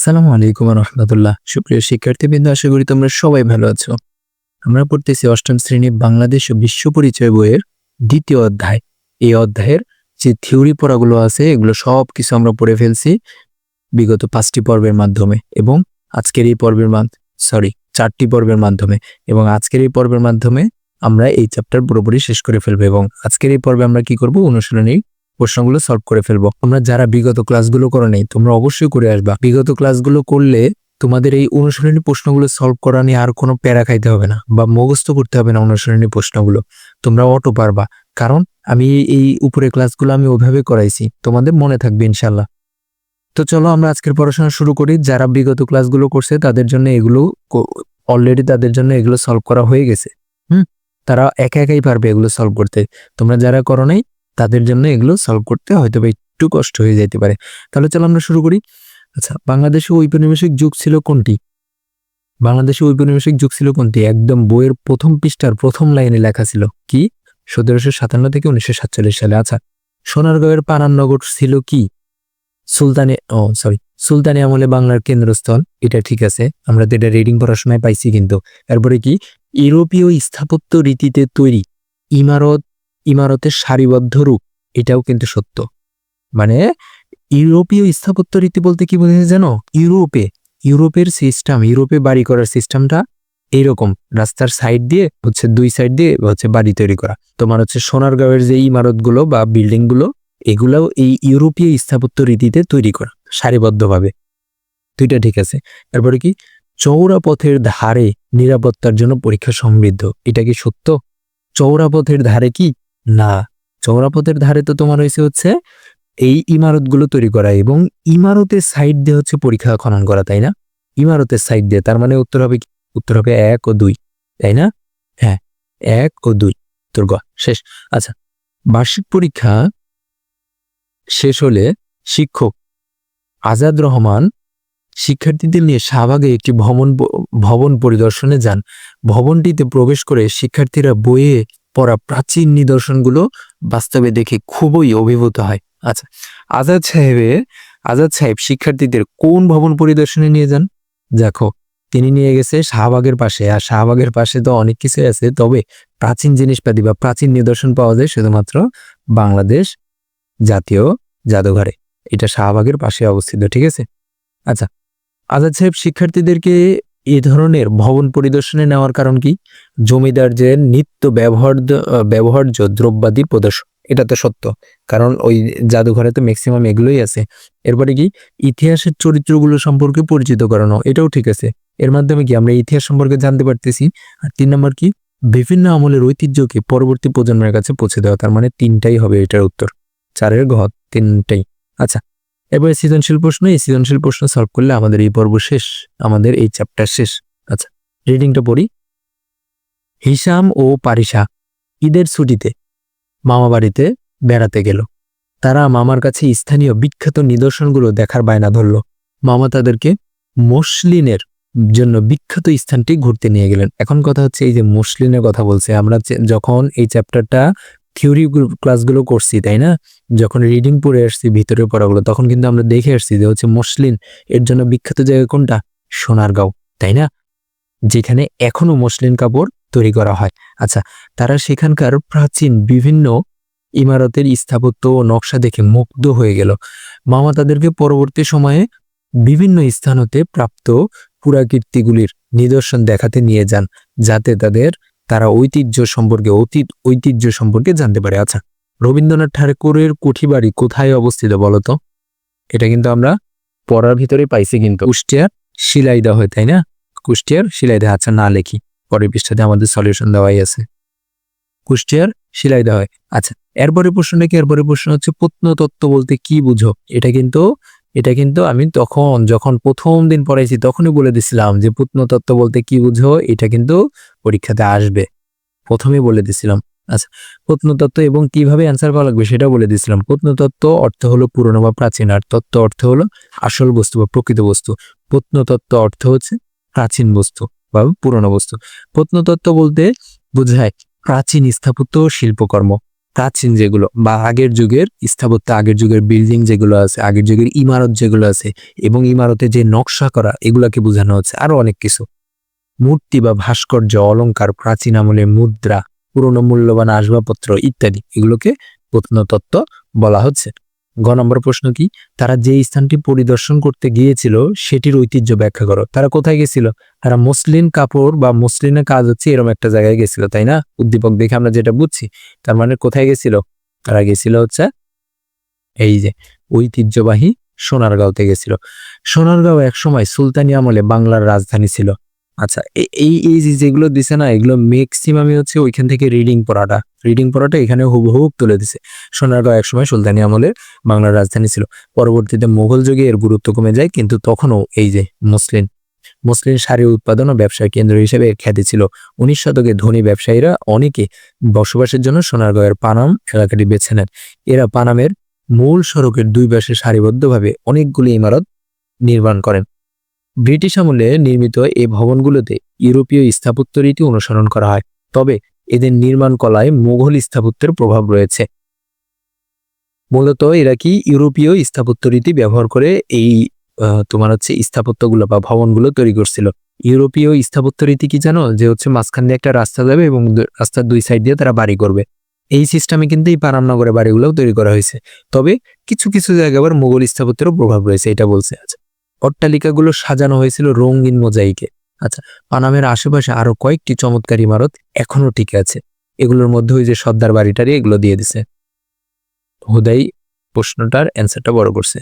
আসসালামু আলাইকুম রহমতুল্লাহ সুপ্রিয় শিক্ষার্থীবৃন্দ, আশা করি তোমরা সবাই ভালো আছো। আমরা পড়তেছি অষ্টম শ্রেণি বাংলাদেশ ও বিশ্ব পরিচয় বইয়ের দ্বিতীয় অধ্যায়। এই অধ্যায়ের যে থিওরি পড়াগুলো আছে, এগুলো সব কিছু আমরা পড়ে ফেলছি বিগত পাঁচটি পর্বের মাধ্যমে এবং আজকের এই পর্বের সরি চারটি পর্বের মাধ্যমে এবং আজকের এই পর্বের মাধ্যমে আমরা এই চ্যাপ্টার পুরোপুরি শেষ করে ফেলব এবং আজকের এই পর্বে আমরা কি করব? অনুশীলনী প্রশ্নগুলো সলভ করে ফেলব। তোমরা যারা বিগত ক্লাসগুলো করো নেই তোমরা অবশ্যই করে আসবা। বিগত ক্লাসগুলো করলে তোমাদের এই অনুশীলনী প্রশ্নগুলো সলভ করা নিয়ে আর কোনো প্যারা খাইতে হবে না বা মুখস্থ করতে হবে না অনুশীলনী প্রশ্নগুলো। তোমরা অটো পারবা। কারণ আমি এই উপরে ক্লাসগুলো আমি ওইভাবে করাইছি। তোমাদের মনে থাকবে ইনশাল্লাহ তো চলো আমরা আজকের পড়াশোনা শুরু করি। যারা বিগত ক্লাসগুলো করছে, তাদের জন্য এগুলো অলরেডি তাদের জন্য এগুলো সলভ করা হয়ে গেছে। হুম? তারা একা একাই পারবে এগুলো সলভ করতে। তোমরা যারা করো নাই তাদের জন্য এগুলো সলভ করতে হয়তো বা একটু কষ্ট হয়ে যেতে পারে। তাহলে চলো আমরা শুরু করি। আচ্ছা বাংলাদেশে ঔপনিবেশিক যুগ ছিল কোনটি? বাংলাদেশে ঔপনিবেশিক যুগ ছিল কোনটি? একদম বইয়ের প্রথম পৃষ্ঠার প্রথম লাইনে লেখা ছিল কি? সতেরোশো সাতান্ন থেকে উনিশশো সাতচল্লিশ সালে। আচ্ছা সোনারগাঁওয়ের পানাননগর ছিল কি? সুলতানি, ও সরি সুলতানি আমলে বাংলার কেন্দ্রস্থল। এটা ঠিক আছে, আমরা তো এটা রিডিং পড়াশোনায় পাইছি কিন্তু। এরপরে কি? ইউরোপীয় স্থাপত্য রীতিতে তৈরি। ইমারত ইমারতের সারিবদ্ধ রূপ, এটাও কিন্তু সত্য। মানে ইউরোপীয় স্থাপত্য রীতি বলতে কি বোঝায় জানো ইউরোপে, ইউরোপের সিস্টেম ইউরোপে বাড়ি করার সিস্টেমটা এইরকম রাস্তার সাইড দিয়ে হচ্ছে, দুই সাইড দিয়ে হচ্ছে বাড়ি তৈরি করা। তোমার হচ্ছে সোনারগাঁওয়ের যে ইমারতগুলো বা বিল্ডিংগুলো এগুলাও এই ইউরোপীয় স্থাপত্য রীতিতে তৈরি করা, সারিবদ্ধভাবে। দুইটা ঠিক আছে। তারপরে কি? চৌড়া পথের ধারে নিরাপত্তার জন্য পরীক্ষা সমৃদ্ধ। এটা কি সত্য? চৌড়া পথের ধারে কি না। চৌরাপথের ধারে তো তোমার হয়েছে হচ্ছে এই ইমারতগুলো তৈরি করা এবং ইমারতের সাইড দিয়ে হচ্ছে পরীক্ষা খনন করা, তাই না? ইমারতের সাইড দিয়ে, তার মানে উত্তর হবে উত্তর হবে এক ও দুই, তাই না? হ্যাঁ এক ও দুই তোর গ, শেষ। আচ্ছা বার্ষিক পরীক্ষা শেষ হলে শিক্ষক আজাদ রহমান শিক্ষার্থীদের নিয়ে শাহবাগে একটি ভবন ভবন পরিদর্শনে যান। ভবনটিতে প্রবেশ করে শিক্ষার্থীরা বইয়ে পড়া প্রাচীন নিদর্শনগুলো বাস্তবে দেখে খুবই অভিভূত হয়। আচ্ছা আজাদ সাহেবের আজাদ সাহেব শিক্ষার্থীদের কোন ভবন পরিদর্শনে নিয়ে যান? দেখো, তিনি নিয়ে গেছে শাহবাগের পাশে, আর শাহবাগের পাশে তো অনেক কিছু আছে, তবে প্রাচীন জিনিসপাতি বা প্রাচীন নিদর্শন পাওয়া যায় শুধুমাত্র বাংলাদেশ জাতীয় জাদুঘরে। এটা শাহবাগের পাশে অবস্থিত, ঠিক আছে? আচ্ছা আজাদ সাহেব শিক্ষার্থীদেরকে এ ধরনের ভবন পরিদর্শনে নেওয়ার কারণ কি? জমিদারদের নিত্য ব্যবহার ব্যবহার্য দ্রব্যাদি প্রদর্শন, এটা তো সত্য। কারণ ওই জাদুঘরে তো ম্যাক্সিমাম এগুলোই আছে। এরপরে কি? ইতিহাসের চরিত্রগুলো সম্পর্কে পরিচিত করানো, এটাও ঠিক আছে। এর মাধ্যমে কি আমরা ইতিহাস সম্পর্কে জানতে পারতেছি? আর তিন নম্বর কি? বিভিন্ন আমলের ঐতিহ্যকে পরবর্তী প্রজন্মের কাছে পৌঁছে দেওয়া, তার মানে তিনটাই হবে এটার উত্তর। চারের ঘর তিনটাই। আচ্ছা এবারে সৃজনশীল প্রশ্ন, এই সৃজনশীল প্রশ্ন সলভ করলে আমাদের এই পর্ব শেষ, আমাদের এই চ্যাপ্টার শেষ। আচ্ছা রিডিংটা পড়ি। হিসাম ও পারিসা ঈদের ছুটিতে মামা বাড়িতে বেড়াতে গেল। তারা মামার কাছে স্থানীয় বিখ্যাত নিদর্শনগুলো দেখার বায়না ধরল। মামা তাদেরকে মসলিনের জন্য বিখ্যাত স্থানটি ঘুরতে নিয়ে গেলেন। এখন কথা হচ্ছে এই যে মসলিনের কথা বলছে, আমরা যখন এই চ্যাপ্টারটা থিওরি ক্লাসগুলো করছি, তাই না? যখন রিডিং পড়ে আসছি ভিতরে পড়াগুলো, তখন কিন্তু আমরা দেখে আসছি যে হচ্ছে মসলিন এর জন্য বিখ্যাত জায়গা কোনটা? সোনারগাঁও তাই না? যেখানে এখনও মসলিন কাপড় তৈরি করা হয়। আচ্ছা তারা সেখানকার প্রাচীন বিভিন্ন ইমারতের স্থাপত্য ও নকশা দেখে মুগ্ধ হয়ে গেল। মামা তাদেরকে পরবর্তী সময়ে বিভিন্ন স্থান হতে প্রাপ্ত পুরাকীর্তিগুলির নিদর্শন দেখাতে নিয়ে যান, যাতে তাদের, তারা ঐতিহ্য সম্পর্কে, অতীত ঐতিহ্য সম্পর্কে জানতে পারে। আচ্ছা রবীন্দ্রনাথ ঠাকুরের কুঠিবাড়ি কোথায় অবস্থিত বলতো? এটা কিন্তু আমরা পড়ার ভিতরে পাইছি কিন্তু। কুষ্টিয়ার শিলাইদা হয় তাই না? কুষ্টিয়ার শিলাইদা আচ্ছা না লেখি। পরের পৃষ্ঠাতে আমাদের সলিউশন দেওয়াই আছে। কুষ্টিয়ার শিলাইদা হয় আচ্ছা। এরপরে প্রশ্নটা কি? এরপরে প্রশ্ন হচ্ছে, প্রত্নতত্ত্ব বলতে কি বুঝো? এটা কিন্তু এটা কিন্তু আমি তখন, যখন প্রথম দিন পড়াইছি, তখনই বলে দিছিলাম যে, প্রত্নতত্ত্ব বলতে কি বুঝো? এটা কিন্তু পরীক্ষাতে আসবে। প্রথমেই বলে দিছিলাম। আচ্ছা প্রত্নতত্ত্ব এবং কীভাবে অ্যান্সার পাওয়া লাগবে সেটা বলে দিছিলাম প্রত্নতত্ত্ব অর্থ হলো পুরনো বা প্রাচীন, আর তত্ত্ব অর্থ হলো আসল বস্তু বা প্রকৃত বস্তু। প্রত্নতত্ত্ব অর্থ হচ্ছে প্রাচীন বস্তু বা পুরনো বস্তু। প্রত্নতত্ত্ব বলতে বোঝায় প্রাচীন স্থাপত্য শিল্পকর্ম। প্রাচীন যেগুলো বা আগের যুগের স্থাপত্য, আগের যুগের বিল্ডিং যেগুলো আছে, আগের যুগের ইমারত যেগুলো আছে এবং ইমারতে যে নকশা করা, এগুলাকে বোঝানো হচ্ছে আরও অনেক কিছু। মূর্তি বা ভাস্কর্য, অলংকার, প্রাচীন আমলে মুদ্রা পুরনো মূল্যবান আসবাবপত্র ইত্যাদি। এগুলোকে প্রত্নতত্ত্ব বলা হচ্ছে। গ নম্বর প্রশ্ন কি? তারা যে স্থানটি পরিদর্শন করতে গিয়েছিল, সেটির ঐতিহ্য ব্যাখ্যা করো। তারা কোথায় গেছিল? তারা মসলিন কাপড় বা মসলিনের কাজ হচ্ছে এরকম একটা জায়গায় গেছিল, তাই না? উদ্দীপক দেখে আমরা যেটা বুঝছি, তার মানে কোথায় গেছিল? তারা গেছিল হচ্ছে এই যে ঐতিহ্যবাহী সোনারগাঁওতে গেছিল। সোনারগাঁও এক সময় সুলতানি আমলে বাংলার রাজধানী ছিল। আচ্ছা এই এই যেগুলো দিছে না, এগুলো ম্যাক্সিমামই হচ্ছে ওইখান থেকে রিডিং পড়াটা। রিডিং পড়াটা এখানে হুবহু তুলে দিছে। সোনারগাঁও একসময় সুলতানি আমলের বাংলার রাজধানী ছিল। পরবর্তীতে মোগল যুগে এর গুরুত্ব কমে যায়, কিন্তু তখনও এই যে মুসলিম মুসলিম শাড়ি উৎপাদন ও ব্যবসার কেন্দ্র হিসেবে খ্যাতি ছিল। উনিশ শতকে ধনী ব্যবসায়ীরা অনেকে বসবাসের জন্য সোনারগাঁয়ের পানাম এলাকাটি বেছে নেন। এরা পানামের মূল সড়কের দুই পাশে সারিবদ্ধভাবে অনেকগুলি ইমারত নির্মাণ করেন। ব্রিটিশ আমলে নির্মিত এই ভবনগুলোতে ইউরোপীয় স্থাপত্য রীতি অনুসরণ করা হয়, তবে এদের নির্মাণ কলায় মুঘল স্থাপত্যের প্রভাব রয়েছে। মূলত এরা কি ইউরোপীয় স্থাপত্য রীতি ব্যবহার করে এই তোমার হচ্ছে স্থাপত্যগুলো বা ভবনগুলো তৈরি করছিল? ইউরোপীয় স্থাপত্য রীতি কি জানো? যে হচ্ছে মাঝখান দিয়ে একটা রাস্তা যাবে এবং রাস্তার দুই সাইড দিয়ে তারা বাড়ি করবে। এই সিস্টেমে কিন্তু এই পানামনগরে বাড়িগুলোও তৈরি করা হয়েছে। তবে কিছু কিছু জায়গায় আবার মুঘল স্থাপত্যেরও প্রভাব রয়েছে, এটা বলছে আচ্ছা অট্টালিকাগুলো সাজানো হয়েছিল রঙিন মোজাইকে। আচ্ছা পানামের আশেপাশে আরও কয়েকটি চমৎকার ইমারত এখনও টিকে আছে। এগুলোর মধ্যে ওই যে সর্দার বাড়িটারই এগুলো দিয়ে দিছে। হুদাই প্রশ্নটার অ্যান্সারটা বড় করছে।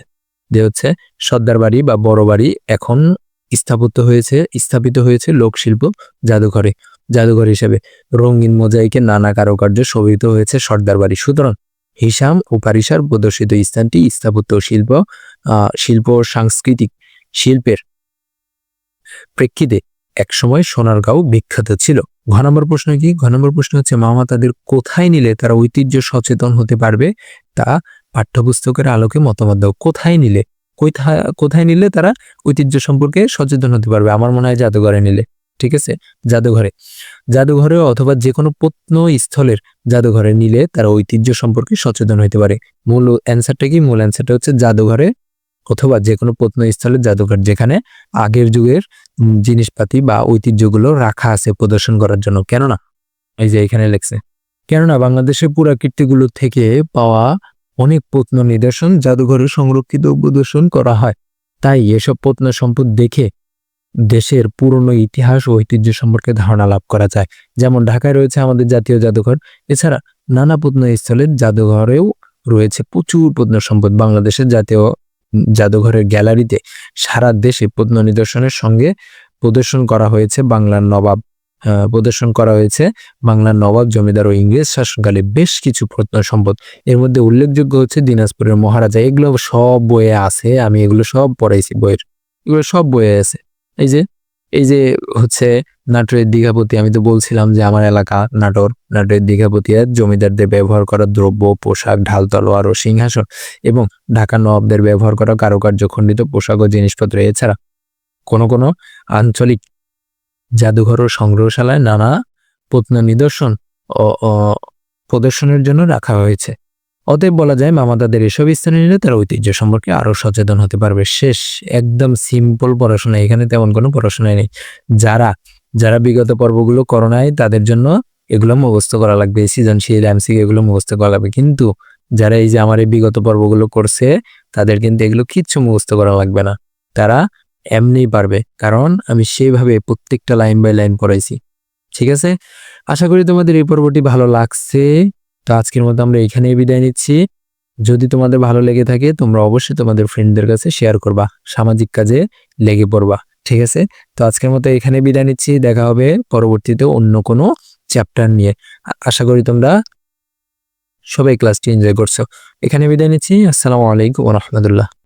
যে হচ্ছে, সর্দার বাড়ি বা বড় বাড়ি এখন স্থাপিত হয়েছে স্থাপিত হয়েছে লোকশিল্প জাদুঘরে। জাদুঘর হিসেবে রঙিন মোজাইকে নানা কারুকার্য শোভিত হয়েছে সর্দার বাড়ি। সুতরাং হিসাম ও পারিসার প্রদর্শিত স্থানটি স্থাপত্য শিল্প শিল্প সাংস্কৃতিক শিল্পের প্রেক্ষিতে একসময় সোনারগাঁও বিখ্যাত ছিল। ঘ নম্বর প্রশ্ন কি? ঘ নম্বর প্রশ্ন হচ্ছে, মামা তাদের কোথায় নিলে তারা ঐতিহ্য সচেতন হতে পারবে? তা পাঠ্যপুস্তকের আলোকে মতামত দাও। কোথায় নিলে? কোথায় কোথায় নিলে তারা ঐতিহ্য সম্পর্কে সচেতন হতে পারবে? আমার মনে হয় জাদুঘরে নিলে। ঠিক আছে? জাদুঘরে। জাদুঘরে অথবা যে কোনো প্রত্নস্থলের জাদুঘরে নিলে তারা ঐতিহ্য সম্পর্কে সচেতন হতে পারে। মূল অ্যান্সারটা কি? মূল অ্যান্সারটা হচ্ছে জাদুঘরে অথবা যে কোনো প্রত্নস্থলের জাদুঘর যেখানে আগের যুগের জিনিসপাতি বা ঐতিহ্যগুলো রাখা আছে প্রদর্শন করার জন্য। কেননা, এই যে এখানে লেখছে, কেননা বাংলাদেশের পুরাকীর্তিগুলো থেকে পাওয়া অনেক প্রত্ন নিদর্শন জাদুঘরে সংরক্ষিত প্রদর্শন করা হয়। তাই এসব প্রত্ন সম্পদ দেখে দেশের পুরনো ইতিহাস ও ঐতিহ্য সম্পর্কে ধারণা লাভ করা যায়। যেমন ঢাকায় রয়েছে আমাদের জাতীয় জাদুঘর, এছাড়া নানা প্রত্নস্থলের জাদুঘরেও রয়েছে প্রচুর প্রত্ন সম্পদ বাংলাদেশের জাতীয় জাদুঘরের গ্যালারিতে সারা দেশে প্রত্ন নিদর্শনের সঙ্গে প্রদর্শন করা হয়েছে বাংলার নবাব প্রদর্শন করা হয়েছে বাংলার নবাব, জমিদার ও ইংরেজ শাসনকালে বেশ কিছু প্রত্ন সম্পদ। এর মধ্যে উল্লেখযোগ্য হচ্ছে দিনাজপুরের মহারাজা। এগুলো সব বইয়ে আছে, আমি এগুলো সব পড়াইছি বইয়ের। এগুলো সব বইয়ে আছে। এই যে এই যে হচ্ছে নাটোরের দীঘাপতি, আমি তো বলছিলাম যে আমার এলাকা নাটোর। নাটোরের দীঘাপতি জমিদারদের ব্যবহার করা দ্রব্য, পোশাক, ঢাল, তলোয়ার ও সিংহাসন এবং ঢাকা নবাবদের ব্যবহার করা কারুকার্য, খণ্ডিত পোশাক ও জিনিসপত্র। এছাড়া কোনো কোনো আঞ্চলিক জাদুঘর ও সংগ্রহশালায় নানা প্রত্ন নিদর্শন ও ও প্রদর্শনের জন্য রাখা হয়েছে। অতএব বলা যায় মামাদাদের এসব স্থানে নিলে তারা ঐতিহ্য সম্পর্কে আরও সচেতন হতে পারবে। শেষ, একদম সিম্পল পড়াশোনা, এখানে তেমন কোনো পড়াশোনাই নেই। যারা যারা বিগত পর্বগুলো করোনায় তাদের জন্য এগুলো মুখস্থ করা লাগবে, সৃজনশীল এমসি এগুলো মুখস্থ করা লাগবে। কিন্তু যারা এই যে আমার এই বিগত পর্বগুলো করছে, তাদের কিন্তু এগুলো কিচ্ছু মুখস্থ করা লাগবে না। তারা এমনি পারবে, কারণ আমি সেইভাবে প্রত্যেকটা লাইন বাই লাইন পড়াইছি। ঠিক আছে? আশা করি তোমাদের এই পর্বটি ভালো লাগছে। তো আজকের মতো আমরা এখানেই বিদায় নিচ্ছি। যদি তোমাদের ভালো লেগে থাকে, তোমরা অবশ্যই তোমাদের ফ্রেন্ডদের কাছে শেয়ার করবা, সামাজিক কাজে লেগে পড়বা, ঠিক আছে? তো আজকের মতো এখানে বিদায় নিচ্ছি, দেখা হবে পরবর্তীতে অন্য কোনো চ্যাপ্টার নিয়ে। আশা করি তোমরা সবাই ক্লাসটি এনজয় করছ। এখানে বিদায় নিচ্ছি, আসসালামু আলাইকুম রহমতুল্লাহ।